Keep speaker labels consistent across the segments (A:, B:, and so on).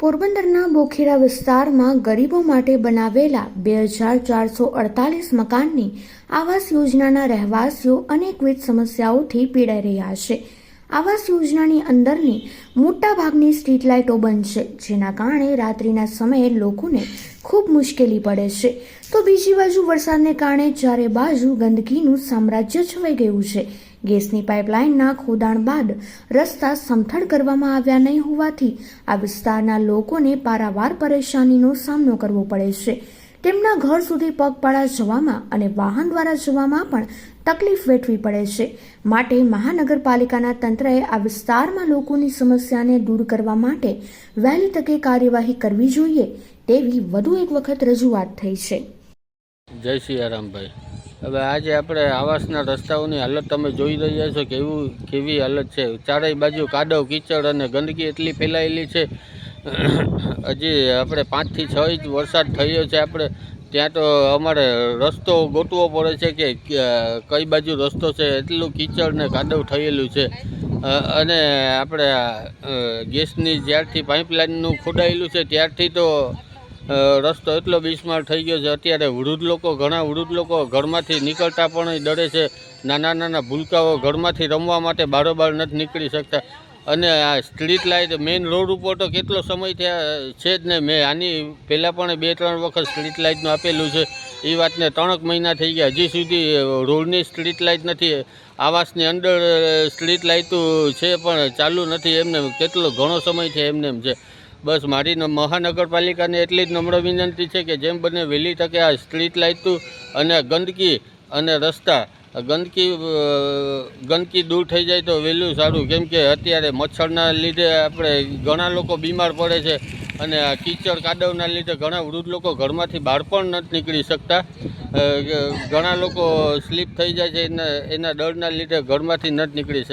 A: પોરબંદરના બોખેડા વિસ્તારમાં ગરીબો માટે બનાવેલા બે હજાર ચારસો અડતાલીસ મકાનની આવાસ યોજનાના રહેવાસીઓ અનેકવિધ સમસ્યાઓથી પીડાઈ રહ્યા છે. આવાસ યોજનાની અંદરની મોટાભાગની સ્ટ્રીટ લાઇટો છે, જેના કારણે રાત્રિના સમયે લોકોને ખૂબ મુશ્કેલી પડે છે. તો બીજી બાજુ વરસાદને કારણે ચારે બાજુ ગંદકીનું સામ્રાજ્ય છવાઈ ગયું છે. ગેસની પાઇપલાઇનના ખોદાણ બાદ રસ્તા સમથળ કરવામાં આવ્યા નહીં હોવાથી આ વિસ્તારના લોકોને પારાવાર પરેશાનીનો સામનો કરવો પડે છે. તેમના ઘર સુધી પગપાળા જવામાં અને વાહન દ્વારા જવામાં પણ તકલીફ વેઠવી પડે છે. માટે મહાનગરપાલિકાના તંત્રએ આ વિસ્તારમાં લોકોની સમસ્યાને દૂર કરવા માટે વહેલી તકે કાર્યવાહી કરવી જોઈએ તેવી વધુ એક વખત રજૂઆત થઈ છે.
B: જય સિયારામભાઈ હવે આજે આપણે આવાસના રસ્તાઓની હાલત તમે જોઈ રહ્યા છો કેવું કેવી હાલત છે. ચારેય બાજુ કાદવ, કીચડ અને ગંદકી એટલી ફેલાયેલી છે હજી આપણે પાંચથી છ ઇંચ વરસાદ થયો છે આપણે, ત્યાં તો અમારે રસ્તો ગોતવો પડે છે કે કઈ બાજુ રસ્તો છે, એટલું કીચડ ને કાદવ થયેલું છે. અને આપણે ગેસની જ્યારથી પાઇપલાઇનનું ખોડાયેલું છે, ત્યારથી તો રસ્તો એટલો બિસ્માર થઈ ગયો છે. અત્યારે વૃદ્ધ લોકો, ઘણા વૃદ્ધ લોકો ઘરમાંથી નીકળતા પણ ડરે છે. નાના નાના ભૂલકાઓ ઘરમાંથી રમવા માટે બારોબાર નથી નીકળી શકતા. અને આ સ્ટ્રીટ લાઇટ મેઇન રોડ ઉપર તો કેટલો સમય થયા, છે જ ને. મેં આની પહેલાં પણ બે ત્રણ વખત સ્ટ્રીટ લાઇટનું આપેલું છે. એ વાતને ત્રણક મહિના થઈ ગયા. હજી સુધી રોડની સ્ટ્રીટ લાઇટ નથી. આવાસની અંદર સ્ટ્રીટ લાઇટો છે પણ ચાલુ નથી એમને. કેટલો ઘણો સમય છે એમને એમ છે. બસ મારી મહાનગરપાલિકાને એટલી જ નમ્ર વિનંતી છે કે જેમ બને વહેલી તકે આ સ્ટ્રીટ લાઇટો અને ગંદકી અને રસ્તા ગંદકી ગંદકી દૂર થઈ જાય તો વહેલું સારું. કેમ કે અત્યારે મચ્છરના લીધે આપણે ઘણા લોકો બીમાર પડે છે અને આ કીચડ કાદવના લીધે ઘણા વૃદ્ધ લોકો ઘરમાંથી બહાર પણ નથી નીકળી શકતા. ઘણા લોકો સ્લીપ થઈ જાય છે એના એના ડરના લીધે ઘરમાંથી નથી નીકળી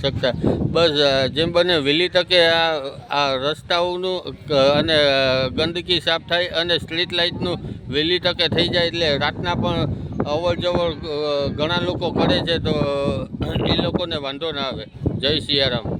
B: શકતા. બસ જેમ બને વહેલી તકે આ આ રસ્તાઓનું અને ગંદકી સાફ થાય અને સ્ટ્રીટ લાઇટનું વહેલી તકે થઈ જાય એટલે રાતના પણ અવર જવર ઘણા લોકો કરે છે તો એ લોકોને વાંધો ના આવે. જય સિયારામ.